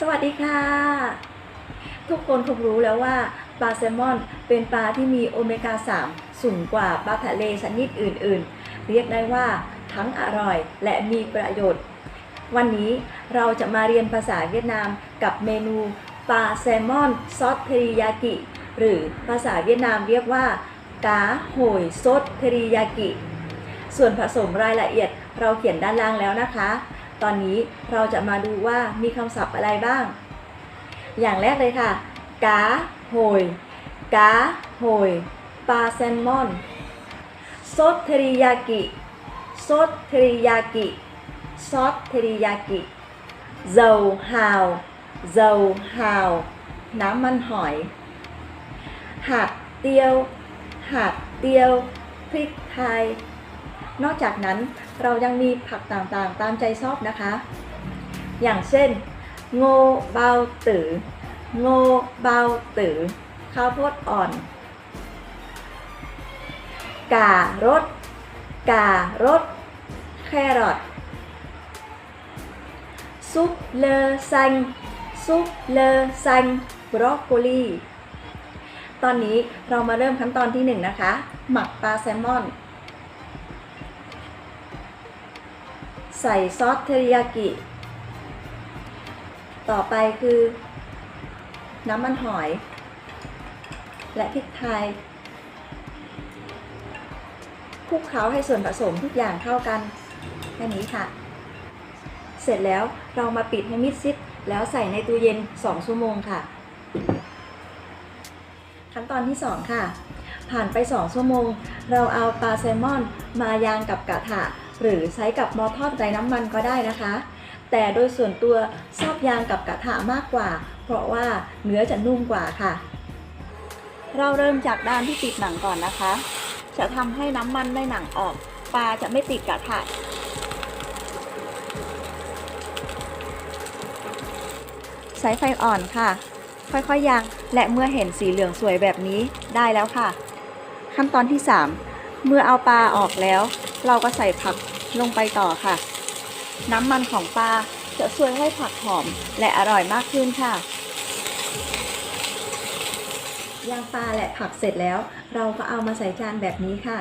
สวัสดีค่ะ ทุกคนคงรู้แล้วว่าปลาแซลมอนเป็นปลาที่มีโอเมก้า 3 สูงกว่าปลาทะเลชนิดอื่น ๆ เรียกได้ว่าทั้งอร่อยและมีประโยชน์ วันนี้เราจะมาเรียนภาษาเวียดนามกับเมนูปลาแซลมอนซอสเทริยากิ หรือภาษาเวียดนามเรียกว่ากาโหยซดเทริยากิ ส่วนผสมรายละเอียดเราเขียนด้านล่างแล้วนะคะ ตอนนี้เราจะมาดูว่ามีคำศัพท์อะไรบ้าง อย่างแรกเลยค่ะกาโหยกาโหยปลาแซลมอนซดเทริยากิซดเทริยากิซอสเทริยากิเจาฮาวเจาฮาวน้ำมันหอย หาดเตียว หาดเตียว พริกไทย นอกจากนั้น เรายังมีผักต่างๆ ตามใจชอบนะคะ อย่างเช่น โงเบาตือ โงเบาตือ ข้าวโพดอ่อน การสการสแครอทซุปเลอซังซุปเลอซังบรอกโคลีตอนนี้เรามาเริ่มขั้นตอนที่หนึ่งนะคะ หมักปลาแซลมอน ใส่ซอสเทริยากิ ต่อไปคือ น้ำมันหอย และพริกไทยคลุกเคล้าให้ส่วนผสมทุกอย่างเข้ากันแค่นี้ค่ะ เสร็จแล้วเรามาปิดให้มิดซิดแล้วใส่ในตู้เย็น 2 ชั่วโมงค่ะ ขั้นตอนที่ 2 ค่ะ ผ่านไป 2 ชั่วโมง เราเอาปลาแซลมอนมายางกับกระทะ หรือใช้กับหม้อทอดไร้น้ำมันก็ได้นะคะ แต่โดยส่วนตัวชอบยางกับกระทะมากกว่า เพราะว่าเนื้อจะนุ่มกว่าค่ะ เราเริ่มจากด้านที่ติดหนังก่อนนะคะ จะทำให้น้ำมันในหนังออก ปลาจะไม่ติดกระทะใช้ไฟอ่อนค่ะ ค่อยๆย่างและเมื่อเห็นสีเหลืองสวยแบบนี้ได้แล้วค่ะ ขั้นตอนที่ 3 เมื่อเอาปลาออกแล้ว เราก็ใส่ผักลงไปต่อค่ะ น้ำมันของปลาจะช่วยให้ผักหอมและอร่อยมากขึ้นค่ะย่างปลาและผักเสร็จแล้ว เราก็เอามาใส่จานแบบนี้ค่ะ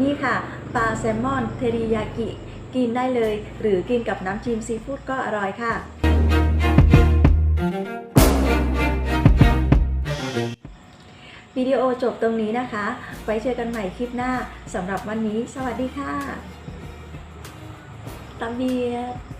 นี่ค่ะ ปลาแซลมอนเทริยากิ กินได้เลย หรือกินกับน้ำจิ้มซีฟู้ดก็อร่อยค่ะ โอจบตรงนี้นะคะ ไว้เจอกันใหม่คลิปหน้าสำหรับวันนี้ สวัสดีค่ะตามเบียด